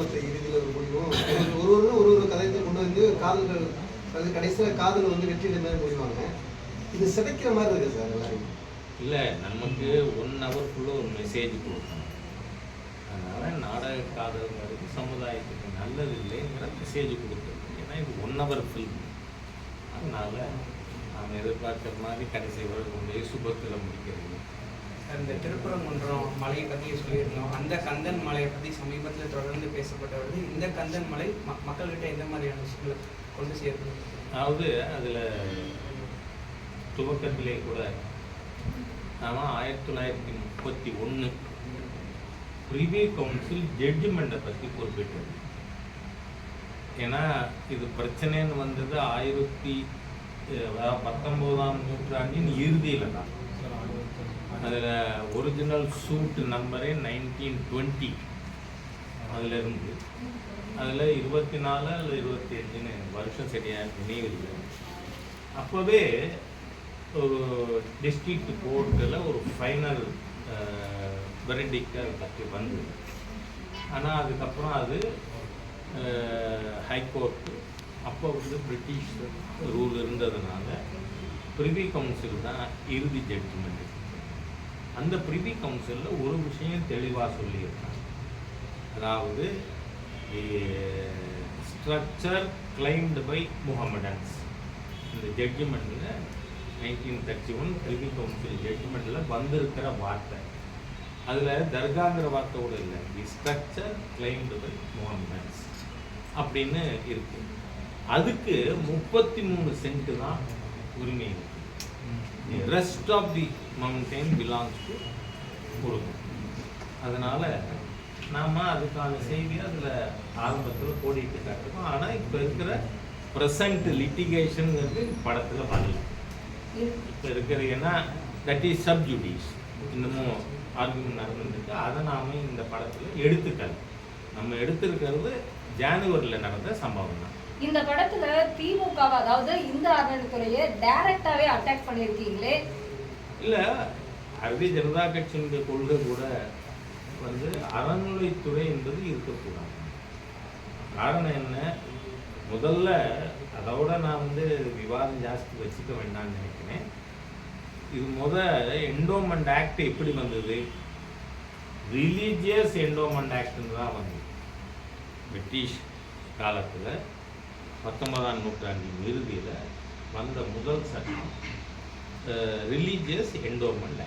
திருமணத்தை இறுதியில் ஒரு முடிவும் ஒரு ஒரு ஒரு ஒரு கதையத்தை கொண்டு வந்து காதல்கள் அது கடைசியில் காதல் வந்து வெற்றியில மாதிரி முடிவாங்க இது சிதைக்கிற மாதிரி இருக்கு சார் எல்லாரும் இல்லை நமக்கு ஒன் ஹவர்க்குள்ளே ஒரு மெசேஜ் கொடுக்கணும். அதனால் நாடக காதல்ங்கிறது சமுதாயத்துக்கு நல்லது இல்லைங்கிற மெசேஜ் கொடுக்குறது ஏன்னா இது ஒன் ஹவர் ஃபில்ம் அதனால் நாம் எதிர்பார்க்குற மாதிரி கடைசி வரை கொண்டு சுபத்தில் முடிக்கிறது. இந்த திருப்பரங்குன்றம் மலையை பற்றி சொல்லியிருந்தோம். அந்த கந்தன் மலையை பற்றி சமீபத்தில் தொடர்ந்து பேசப்பட்டு வருது இந்த கந்தன் மலை ம மக்கள்கிட்ட எந்த மாதிரியான விஷயங்களை கொண்டு சேர்க்கணும்? அதாவது அதில் துவக்கத்திலே கூட நாம் ஆயிரத்தி தொள்ளாயிரத்தி முப்பத்தி ஒன்று ப்ரிவி கவுன்சில் ஜட்ஜ்மெண்ட்டை பற்றி குறிப்பிட்டது. ஏன்னா இது பிரச்சனைன்னு வந்தது ஆயிரத்தி பத்தொம்போதாம் நூற்றாண்டின் இறுதியில் தான். அதில் ஒரிஜினல் சூட் நம்பரே நைன்டீன் டுவெண்ட்டி அதில் இருந்து அதில் இருபத்தி நாலு அல்லது இருபத்தி அஞ்சுன்னு வருஷம் சரியாக நினைவில்லை அப்போவே ஒரு டிஸ்ட்ரிக்ட் கோர்ட்டில் ஒரு ஃபைனல் வெரடிக்ட் அதை பற்றி வந்தது. ஆனால் அதுக்கப்புறம் அது ஹைகோர்ட்டு அப்போ வந்து பிரிட்டிஷ் ரூல் இருந்ததுனால ப்ரிவி கவுன்சில் தான் இறுதி ஜட்ஜ்மெண்ட் அந்த ப்ரிவி கவுன்சிலில் ஒரு விஷயம் தெளிவாக சொல்லியிருக்காங்க. அதாவது ஸ்ட்ரக்சர் கிளைம்டு பை முகமடன்ஸ் இந்த ஜட்ஜ்மெண்ட்டில் nineteen thirty one privy council ஜட்ஜ்மெண்ட்டில் வந்திருக்கிற வார்த்தை. அதில் தர்காங்கிற வார்த்தையோட இல்லை. The structure claimed by Mohammedans அப்படின்னு இருக்குது அதுக்கு முப்பத்தி மூணு சென்ட் தான் உரிமை இருக்குது rest of the mountain belongs to Murugan அதனால் நாம் அதுக்கான செய்தி அதில் ஆரம்பத்தில் கோடிட்டு காட்டுவோம் ஆனால் இப்போ இருக்கிற ப்ரெசண்ட் லிட்டிகேஷனுங்கிறது படத்தில் வரல. இப்போ இருக்கிற ஏன்னா தட் இஸ் சப்ஜுடிஸ் இன்னமும் ஆர்குமெண்ட் நடந்துருக்கு அதை நாம இந்த படத்தில் எடுத்துக்கல நம்ம எடுத்திருக்கிறது ஜானுவரியில் நடந்த சம்பவம் தான் இந்த படத்துல திமுகவை அதாவது இந்த அறநிலைத்துறையை டைரக்டாவே அட்டாக் பண்ணியிருக்கீங்களே? இல்லை பாரதிய ஜனதா கட்சியினுடைய கொள்கை கூட வந்து அறநிலைத்துறை என்பது இருக்கக்கூடாது. காரணம் என்ன? முதல்ல அதோட நான் வந்து விவாதம் ஜாஸ்தி வச்சுக்க வேண்டாம்னு நினைக்கிறேன். இது முத என்டோமெண்ட் ஆக்ட் எப்படி வந்தது? ரிலீஜியஸ் என்டோமெண்ட் ஆக்ட்னு தான் வந்தது. பிரிட்டிஷ் காலத்தில். பத்தொன்பதாம் நூற்றாண்டின் இறுதியில் வந்த முதல் சட்டம் ரிலீஜியஸ் என்டோமெண்ட்